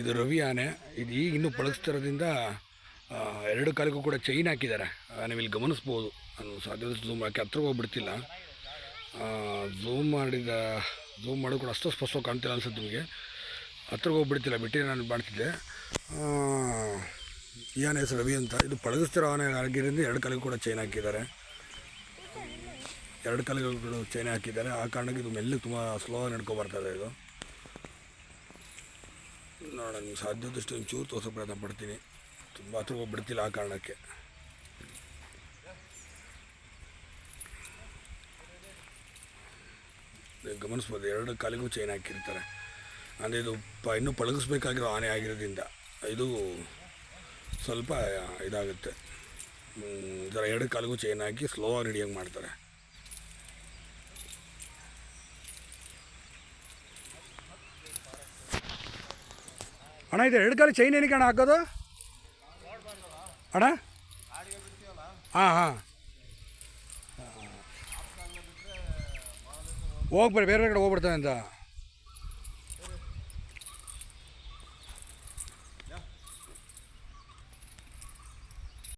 ಇದು ರವಿ ಆನೆ. ಇದು ಈಗ ಇನ್ನೂ ಪಳಗಿಸ್ತಿರೋದ್ರಿಂದ ಎರಡು ಕಾಲಿಗೂ ಕೂಡ ಚೈನ್ ಹಾಕಿದ್ದಾರೆ. ನೀವು ಇಲ್ಲಿ ಗಮನಿಸ್ಬೋದು. ನಾನು ಸಾಧ್ಯವಾದ ಝೂಮ್ ಹಾಕಿ ಹತ್ರ ಹೋಗ್ಬಿಡ್ತಿಲ್ಲ. ಝೂಮ್ ಮಾಡಿದ ಝೂಮ್ ಮಾಡೋ ಕೂಡ ಅಷ್ಟು ಸ್ಪಷ್ಟವಾಗಿ ಕಾಣ್ತಿಲ್ಲ ಅನ್ಸುತ್ತೆ ನಿಮಗೆ. ಹತ್ರ ಹೋಗ್ಬಿಡ್ತಿಲ್ಲ, ಬಿಟ್ಟು ನಾನು ಮಾಡ್ತಿದ್ದೆ ಈ ಆನೆ ಹೆಸರು ರವಿ ಅಂತ. ಇದು ಪಳಗಿಸ್ತಿರೋ ಆನೆ ಆಗಿದ್ದರಿಂದ ಎರಡು ಕಾಲಿಗೂ ಕೂಡ ಚೈನ್ ಹಾಕಿದ್ದಾರೆ. ಎರಡು ಕಾಲಿಗಳು ಚೈನ್ ಹಾಕಿದ್ದಾರೆ. ಆ ಕಾರಣಕ್ಕೆ ಇದು ಮೆಲ್ಲಗೆ ತುಂಬ ಸ್ಲೋ ನಡ್ಕೊ ಬರ್ತದೆ ಇದು. ನೋಡೋಣ ನೀವು ಸಾಧ್ಯದಷ್ಟು ಒಂಚೂರು ತೋರಿಸೋ ಪ್ರಯತ್ನ ಪಡ್ತೀನಿ. ತುಂಬ ಹತ್ರ ಹೋಗ್ಬಿಡ್ತಿಲ್ಲ ಆ ಕಾರಣಕ್ಕೆ. ಗಮನಿಸ್ಬೋದು, ಎರಡು ಕಾಲಿಗೂ ಚೈನ್ ಹಾಕಿರ್ತಾರೆ. ಅಂದರೆ ಇದು ಪ, ಇನ್ನೂ ಪಳಗಿಸ್ಬೇಕಾಗಿರೋ ಆನೆ ಆಗಿರೋದ್ರಿಂದ ಇದು ಸ್ವಲ್ಪ ಇದಾಗುತ್ತೆ. ಜರ ಎರಡು ಕಾಲಿಗೂ ಚೈನ್ ಹಾಕಿ ಸ್ಲೋ ಆಗಿ ಹಿಡಿಯಂಗೆ ಮಾಡ್ತಾರೆ. ಅಣ್ಣ, ಇದು ಎರಡು ಕಾಲು ಚೈನ್ ಏನಕ್ಕೆ ಅಣ್ಣ ಹಾಕೋದು? ಅಣ್ಣ? ಹಾಂ ಹಾಂ. ಹೋಗ್ಬೇಡಿ ಬೇರೆ ಬೇರೆ ಕಡೆ ಹೋಗ್ಬಿಡ್ತೇನೆ ಅಂತ.